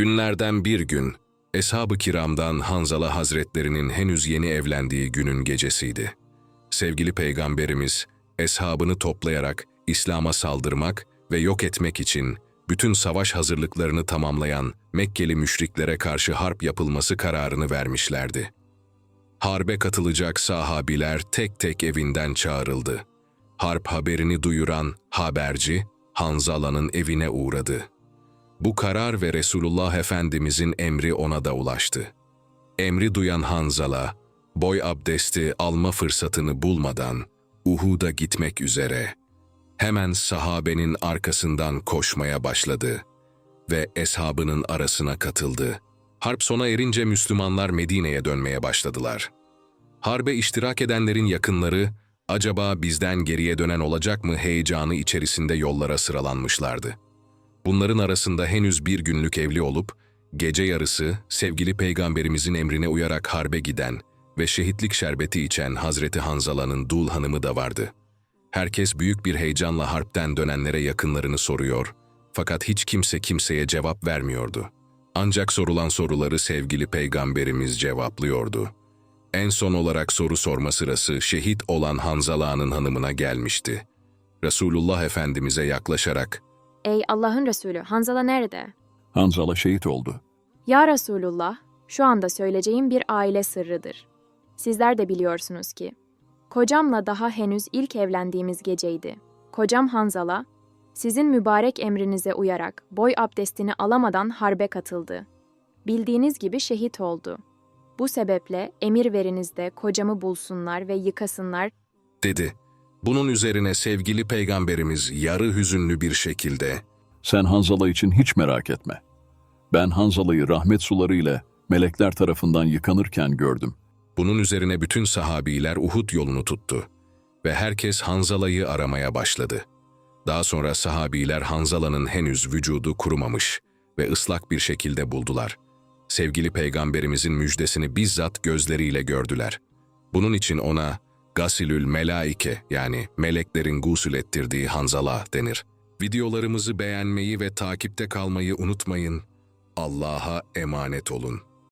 Günlerden bir gün, Eshab-ı Kiram'dan Hanzala Hazretlerinin henüz yeni evlendiği günün gecesiydi. Sevgili Peygamberimiz, eshabını toplayarak İslam'a saldırmak ve yok etmek için bütün savaş hazırlıklarını tamamlayan Mekkeli müşriklere karşı harp yapılması kararını vermişlerdi. Harbe katılacak sahabiler tek tek evinden çağrıldı. Harp haberini duyuran haberci Hanzala'nın evine uğradı. Bu karar ve Resulullah Efendimizin emri ona da ulaştı. Emri duyan Hanzala, boy abdesti alma fırsatını bulmadan Uhud'a gitmek üzere hemen sahabenin arkasından koşmaya başladı ve eshabının arasına katıldı. Harp sona erince Müslümanlar Medine'ye dönmeye başladılar. Harbe iştirak edenlerin yakınları, acaba bizden geriye dönen olacak mı heyecanı içerisinde yollara sıralanmışlardı. Bunların arasında henüz bir günlük evli olup, gece yarısı sevgili peygamberimizin emrine uyarak harbe giden ve şehitlik şerbeti içen Hazreti Hanzala'nın dul hanımı da vardı. Herkes büyük bir heyecanla harpten dönenlere yakınlarını soruyor, fakat hiç kimse kimseye cevap vermiyordu. Ancak sorulan soruları sevgili peygamberimiz cevaplıyordu. En son olarak soru sorma sırası şehit olan Hanzala'nın hanımına gelmişti. Resulullah Efendimiz'e yaklaşarak, Ey Allah'ın Resulü, Hanzala nerede? Hanzala şehit oldu. Ya Resulullah, şu anda söyleyeceğim bir aile sırrıdır. Sizler de biliyorsunuz ki, kocamla daha henüz ilk evlendiğimiz geceydi. Kocam Hanzala, sizin mübarek emrinize uyarak boy abdestini alamadan harbe katıldı. Bildiğiniz gibi şehit oldu. Bu sebeple emir verinizde kocamı bulsunlar ve yıkasınlar dedi. Bunun üzerine sevgili peygamberimiz yarı hüzünlü bir şekilde, Sen Hanzala için hiç merak etme. Ben Hanzala'yı rahmet suları ile melekler tarafından yıkanırken gördüm. Bunun üzerine bütün sahabiler Uhud yolunu tuttu ve herkes Hanzala'yı aramaya başladı. Daha sonra sahabiler Hanzala'nın henüz vücudu kurumamış ve ıslak bir şekilde buldular. Sevgili peygamberimizin müjdesini bizzat gözleriyle gördüler. Bunun için ona Gasilül Melaike yani meleklerin gusül ettirdiği Hanzala denir. Videolarımızı beğenmeyi ve takipte kalmayı unutmayın. Allah'a emanet olun.